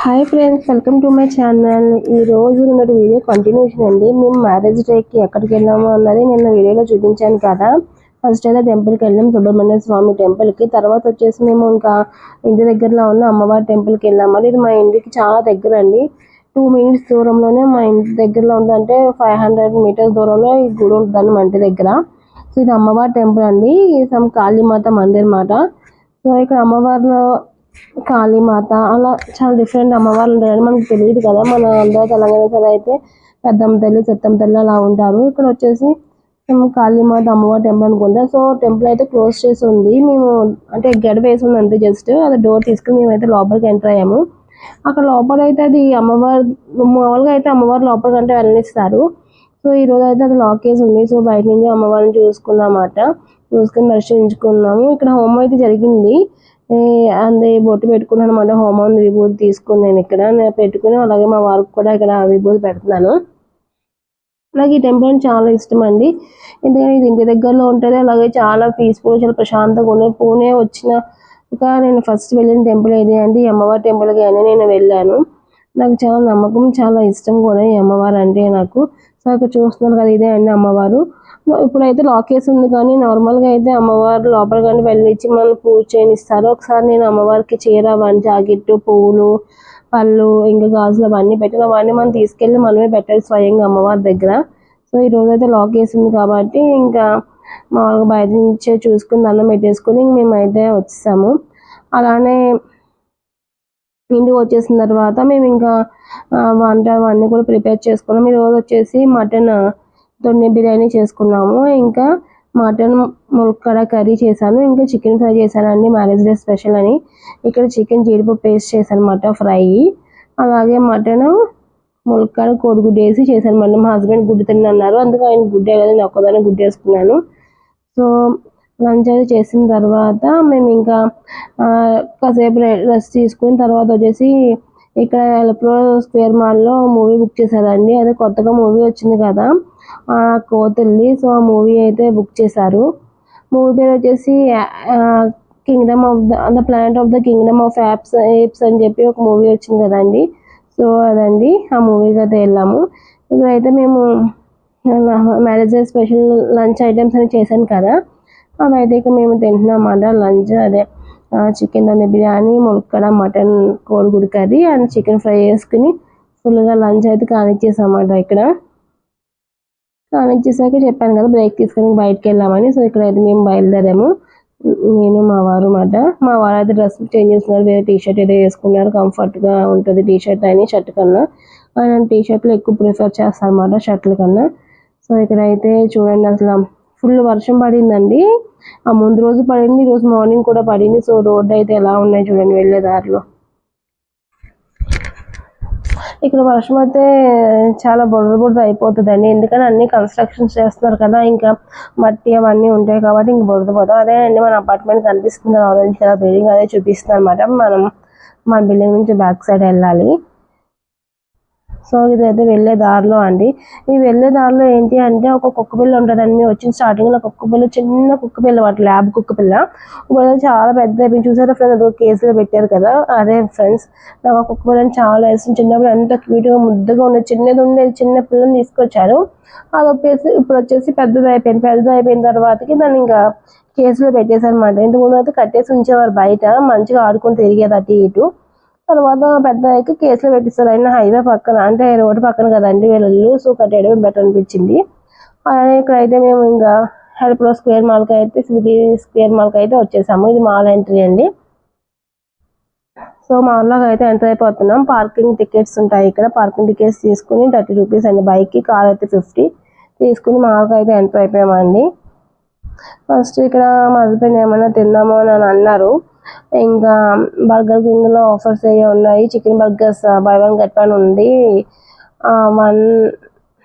Hi friends welcome to my channel ఈ రోజు ఉన్నటి video continuation అండి. మేము మ్యారేజ్ డేకి ఎక్కడికి వెళ్ళాము అన్నది నిన్న వీడియోలో చూపించాను కదా. ఫస్ట్ అయితే టెంపుల్కి వెళ్ళాం సుబ్రహ్మణ్య స్వామి టెంపుల్కి తర్వాత వచ్చేసి మేము ఇంకా ఇంటి దగ్గరలో ఉన్న అమ్మవారి టెంపుల్కి వెళ్ళాము. అది ఇది మా ఇంటికి చాలా దగ్గర అండి. టూ మినిట్స్ దూరంలోనే మా ఇంటి దగ్గరలో ఉంది అంటే ఫైవ్ హండ్రెడ్ మీటర్స్ దూరంలో ఈ గుడి ఉంటుందండి మా ఇంటి దగ్గర. సో ఇది అమ్మవారి టెంపుల్ అండి. సమ్ కాళీమాత మందిర్ మాట. సో ఇక్కడ అమ్మవారిలో కాళీమాత అలా చాలా డిఫరెంట్ అమ్మవార్లు ఉంటారని మనకు తెలియదు కదా. మన అందరూ తెలంగాణ సైడ్ అయితే పెద్దమ్మ తల్లి సత్తమ్మ తల్లి అలా ఉంటారు. ఇక్కడ వచ్చేసి మేము కాళీమాత అమ్మవారి టెంపుల్ అనుకుంటా. సో టెంపుల్ అయితే క్లోజ్ చేసి ఉంది. మేము అంటే గడ వేసి ఉంది అంతే జస్ట్ అది డోర్ తీసుకుని మేమైతే లోపలికి ఎంటర్ అయ్యాము. అక్కడ లోపల అయితే అది అమ్మవారు మామూలుగా అయితే అమ్మవారు లోపలికి అంటే వెళ్ళనిస్తారు. సో ఈ రోజు అయితే అది లాక్ చేసి ఉంది. సో బయట నుంచి అమ్మవారిని చూసుకున్నామాట చూసుకుని దర్శించుకున్నాము. ఇక్కడ హోమం అయితే జరిగింది. అందే బొట్టు పెట్టుకున్నాను అనమాట హోమం విభూతి తీసుకుని నేను ఇక్కడ నేను పెట్టుకుని అలాగే మా వారికి కూడా ఇక్కడ విభూతి పెడుతున్నాను. నాకు ఈ టెంపుల్ చాలా ఇష్టం అండి ఎందుకంటే ఇది ఇంటి దగ్గరలో ఉంటుంది అలాగే చాలా పీస్ఫుల్ చాలా ప్రశాంతంగా ఉంటుంది పూణే వచ్చిన ఒక నేను ఫస్ట్ వెళ్ళిన టెంపుల్ ఏది అంటే అమ్మవారి టెంపుల్కి అని నేను వెళ్ళాను. నాకు చాలా నమ్మకం చాలా ఇష్టం కూడా ఈ అమ్మవారు అంటే నాకు. సో ఇక్కడ చూస్తున్నాను కదా ఇదే అండి అమ్మవారు. ఇప్పుడైతే లాక్ ఉంది కానీ నార్మల్గా అయితే అమ్మవారు లోపల కానీ వెళ్ళిచ్చి మనం పూజ చేయనిస్తారు ఒకసారి నేను అమ్మవారికి చీర వన్ జాకెట్ పువ్వులు పళ్ళు ఇంకా గాజులు అవన్నీ పెట్టిన. అవన్నీ మనం తీసుకెళ్ళి మనమే పెట్టాలి స్వయంగా అమ్మవారి దగ్గర. సో ఈ రోజు అయితే లాక్ వేసింది కాబట్టి ఇంకా మామూలుగా బయట నుంచే చూసుకుని దండం పెట్టేసుకుని మేమైతే వచ్చేసాము. అలానే ఇంటికి వచ్చేసిన తర్వాత మేము ఇంకా వంట అవన్నీ కూడా ప్రిపేర్ చేసుకున్నాం. ఈ రోజు వచ్చేసి మటన్ దొన్నె బిర్యానీ చేసుకున్నాము. ఇంకా మటన్ ములక్కడ కర్రీ చేశాను. ఇంకా చికెన్ ఫ్రై చేశాను అండి. మ్యారేజ్ డే స్పెషల్ అని. ఇక్కడ చికెన్ జీడిపప్పు పేస్ట్ చేశాను అనమాట ఫ్రై. అలాగే మటన్ ములక్కడ కోడిగుడ్డు వేసి చేశాను అనమాట మా హస్బెండ్ గుడ్డు తిన్నారు అందుకే ఆయన గుడ్డే కదా నేను ఒక్కదాన్ని గుడ్డు వేసుకున్నాను. సో లంచ్ అది చేసిన తర్వాత మేము ఇంకా కాసేపు రెస్ట్ తీసుకుని తర్వాత వచ్చేసి ఇక్కడ ఎలప్రో స్క్వేర్ మాల్లో మూవీ బుక్ చేశారండి. అదే కొత్తగా మూవీ వచ్చింది కదా. ఆ సో ఆ మూవీ అయితే బుక్ చేశారు. మూవీ పేరు వచ్చేసి kingdom of the the planet of the kingdom of apes apes అని చెప్పి ఒక మూవీ వచ్చింది కదండి. సో అదండి ఆ మూవీకి అయితే వెళ్ళాము. ఇక్కడైతే మేము మ్యారేజ్ స్పెషల్ లంచ్ ఐటమ్స్ అని చేశాను కదా. అవి అయితే ఇక మేము తింటున్నాం అన్నమాట లంచ్ అదే. చికెన్ దొన్నె బిర్యానీ ములక్కడ మటన్ కోడిగుడి కర్రీ అండ్ చికెన్ ఫ్రై చేసుకుని ఫుల్గా లంచ్ అయితే కానిచ్చేసామాట అన్నమాట ఇక్కడ. కానిచ్చేసాక చెప్పాను కదా బ్రేక్ తీసుకొని బయటకు వెళ్ళామని. సో ఇక్కడ అయితే మేము బయలుదేరాము. నేను మా వారు మాట మా వారు అయితే డ్రెస్ చేంజ్ చేస్తున్నారు వేరే టీ షర్ట్ ఏదో వేసుకున్నారు. కంఫర్ట్గా ఉంటుంది టీ షర్ట్ అని షర్ట్ కన్నా. ఆయన టీ షర్ట్లు ఎక్కువ ప్రిఫర్ చేస్తాను అన్నమాట షర్ట్ల కన్నా. సో ఇక్కడ అయితే చూడండి అసలు ఫుల్ వర్షం పడిందండి. ఆ ముందు రోజు పడింది ఈ రోజు మార్నింగ్ కూడా పడింది. సో రోడ్డు అయితే ఎలా ఉన్నాయి చూడండి వెళ్ళే దారిలో. ఇక్కడ వర్షం అయితే చాలా బురద బురద అయిపోతుందండి. ఎందుకంటే అన్ని కన్స్ట్రక్షన్స్ చేస్తున్నారు కదా ఇంకా మట్టి అవన్నీ ఉంటాయి కాబట్టి ఇంక బురద పోతాం అదే అండి మన అపార్ట్మెంట్ కనిపిస్తుంది కదా ఆరెంజ్ కలర్ బిల్డింగ్ అదే చూపిస్తుంది అనమాట మనం మన బిల్డింగ్ నుంచి బ్యాక్ సైడ్ వెళ్ళాలి. సో ఇదైతే వెళ్ళే దారిలో అండి. ఈ వెళ్ళే దారిలో ఏంటి అంటే ఒక కుక్క పిల్ల ఉంటుందండి. మేము వచ్చిన స్టార్టింగ్లో కుక్క పిల్ల చిన్న కుక్క పిల్ల వాటి ల్యాబ్ కుక్క పిల్ల. ఇప్పుడు చాలా పెద్ద అయిపోయింది చూసారా ఫ్రెండ్స్ అదో కేసులో పెట్టారు కదా? అదే ఫ్రెండ్స్ నాకు ఆ కుక్క పిల్లని చాలా ఇష్టం. చిన్నప్పుడు ఎంత క్యూట్గా ముద్దుగా ఉండేది చిన్నది ఉండేది చిన్న పిల్లని తీసుకొచ్చారు. అది వచ్చేసి ఇప్పుడు వచ్చేసి పెద్దది అయిపోయింది. పెద్దది అయిపోయిన తర్వాతకి దాన్ని ఇంకా కేసులో పెట్టేశారు అనమాట ఇంతకుముందు అయితే కట్టేసి ఉంచేవారు బయట. మంచిగా ఆడుకొని తిరిగేది అటు ఇటు. తర్వాత పెద్ద అయ్యాక పెట్టిస్తారు. అయినా హైవే పక్కన అంటే రోడ్డు పక్కన కదండి వీళ్ళు సో కట్టేయడం బెటర్ అనిపించింది. అలానే ఇక్కడైతే మేము ఇంకా హెల్ప్లో స్క్వేర్ మాల్కి అయితే సిటీ స్క్వేర్ మాల్కి అయితే వచ్చేసాము. ఇది మాల్ ఎంట్రీ అండి. సో మాల్లోకి అయితే ఎంటర్ అయిపోతున్నాం. పార్కింగ్ టికెట్స్ ఉంటాయి ఇక్కడ. పార్కింగ్ టికెట్స్ తీసుకుని థర్టీ రూపీస్ అండి. బైక్కి కార్ అయితే ఫిఫ్టీ తీసుకుని మాల్కి అయితే ఎంటర్ అయిపోయామండి. ఫస్ట్ ఇక్కడ మా హస్బెండ్ ఏమైనా తిందామో అని అన్నారు. ఇంకా బర్గర్ కింగ్ ఆఫర్స్ అయ్యి ఉన్నాయి. Chicken burgers buy one get one ఉంది. One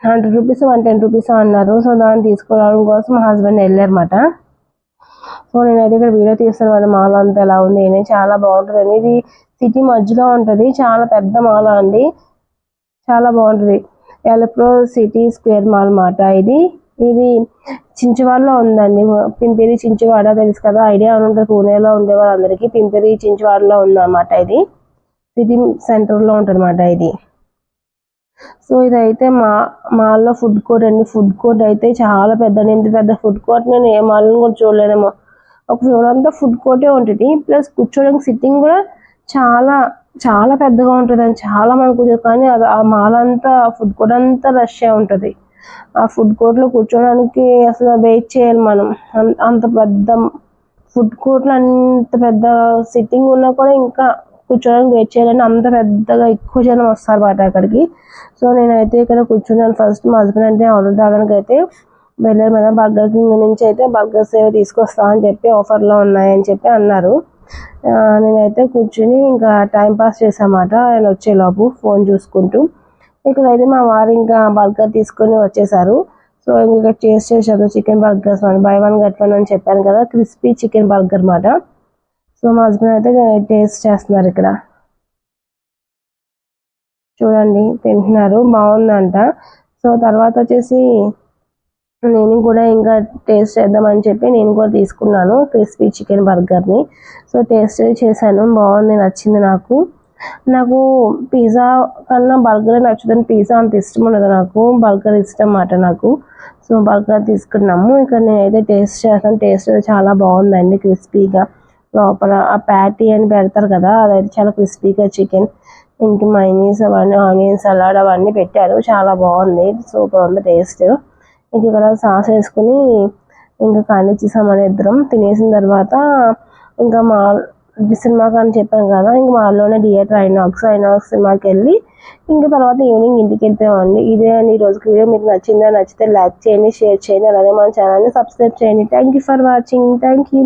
hundred rupees one ten rupees అన్నారు. సో దాన్ని తీసుకోవడం కోసం మా హస్బెండ్ వెళ్ళారన్నమాట. సో నేనైతే ఇక్కడ వీడియో తీస్తాను అది మాల్ అంతా ఎలా ఉంది అని చాలా బాగుంటుంది. ఇది సిటీ మధ్యలో ఉంటుంది. చాలా పెద్ద మాల్ అండి. చాలా బాగుంటుంది. ఎలప్రో సిటీ స్క్వేర్ మాల్ మాట ఇది. ఇది చించువాడలో ఉందండి. పింపిరి చించువాడ తెలుసు కదా? ఐడియా ఉంటుంది. పూణేలో ఉండే వాళ్ళందరికీ పింపిరి చించువాడలో ఉందన్నమాట ఇది. సిటీ సెంటర్లో ఉంటుంది అన్నమాట ఇది. సో ఇదైతే మా మాల్లో ఫుడ్ కోర్ట్ అండి. ఫుడ్ కోర్ట్ అయితే చాలా పెద్ద ఇంత పెద్ద ఫుడ్ కోర్ట్ నేను ఏ మాల్ని కూడా చూడలేనేమో. ఒక ఫ్లోర్ అంతా ఫుడ్ కోర్టే ఉంటుంది. ప్లస్ కూర్చోడానికి సిట్టింగ్ కూడా చాలా చాలా పెద్దగా ఉంటుంది అని చాలా మంది కూర్చోరు. కానీ అది ఆ మాల్ అంతా ఫుడ్ కోర్ట్ అంతా రష్ ఉంటుంది. ఆ ఫుడ్ కోర్ట్లో కూర్చోడానికి అసలు వెయిట్ చేయాలి మనం. అంత పెద్ద ఫుడ్ కోర్ట్లో అంత పెద్ద సిట్టింగ్ ఉన్నా కూడా ఇంకా కూర్చోడానికి వెయిట్ చేయాలని అంత పెద్దగా ఎక్కువ జనం వస్తారు మాట అక్కడికి సో నేనైతే ఇక్కడ కూర్చున్నాను. ఫస్ట్ మా హస్బెండ్ అంటే ఆర్డర్ తాగడానికి అయితే వెళ్ళారు మేడం బర్గర్ కింగ్ నుంచి అయితే బర్గర్స్ ఏవో తీసుకొస్తా అని చెప్పి ఆఫర్లో ఉన్నాయని చెప్పి అన్నారు. నేనైతే కూర్చుని ఇంకా టైం పాస్ చేసామాట ఆయన వచ్చేలోపు ఫోన్ చూసుకుంటూ. ఇక్కడైతే మా వారు ఇంకా బర్గర్ తీసుకొని వచ్చేసారు. సో ఇంకా టేస్ట్ చేశారు. చికెన్ బర్గర్స్ అని బై వన్ గెట్ వన్ అని చెప్పాను కదా. క్రిస్పీ చికెన్ బర్గర్ మాట. సో మా హస్బెండ్ అయితే టేస్ట్ చేస్తున్నారు ఇక్కడ. చూడండి తింటున్నారు. బాగుందంట. సో తర్వాత వచ్చేసి నేను కూడా ఇంకా టేస్ట్ చేద్దామని చెప్పి నేను కూడా తీసుకున్నాను క్రిస్పీ చికెన్ బర్గర్ని సో టేస్ట్ చేశాను. బాగుంది నచ్చింది నాకు. నాకు పిజ్జా కన్నా బర్గర్ నచ్చుతుంది. పిజ్జా అంత ఇష్టం ఉండదు నాకు. బర్గర్ ఇష్టం అన్నమాట నాకు. సో బర్గర్ తీసుకున్నాము. ఇక్కడ నేనైతే టేస్ట్ చేస్తాను. టేస్ట్ చాలా బాగుందండి క్రిస్పీగా లోపల ఆ ప్యాటీ అని పెడతారు కదా అదైతే చాలా క్రిస్పీగా చికెన్ ఇంక మైనీస్ అవన్నీ ఆనియన్ సలాడ్ అవన్నీ పెట్టారు. చాలా బాగుంది. సూపర్ ఉంది టేస్ట్ ఇంక ఇక్కడ సాస్ వేసుకుని ఇంకా కానిచ్చేసాం అని ఇద్దరం. తినేసిన తర్వాత ఇంకా మా సినిమాకి అని చెప్పాను కదా ఇంక మాలోనే థియేటర్ ఐనాక్స్ ఐనాక్స్ సినిమాకి వెళ్ళి ఇంకా తర్వాత ఈవినింగ్ ఇంటికి వెళ్ళిపోయామండి ఇదే అండి ఈ రోజుకి వీడియో మీకు నచ్చిందా నచ్చితే లైక్ చేయండి షేర్ చేయండి అలాగే మన ఛానల్ని సబ్స్క్రైబ్ చేయండి. Thank you for watching thank you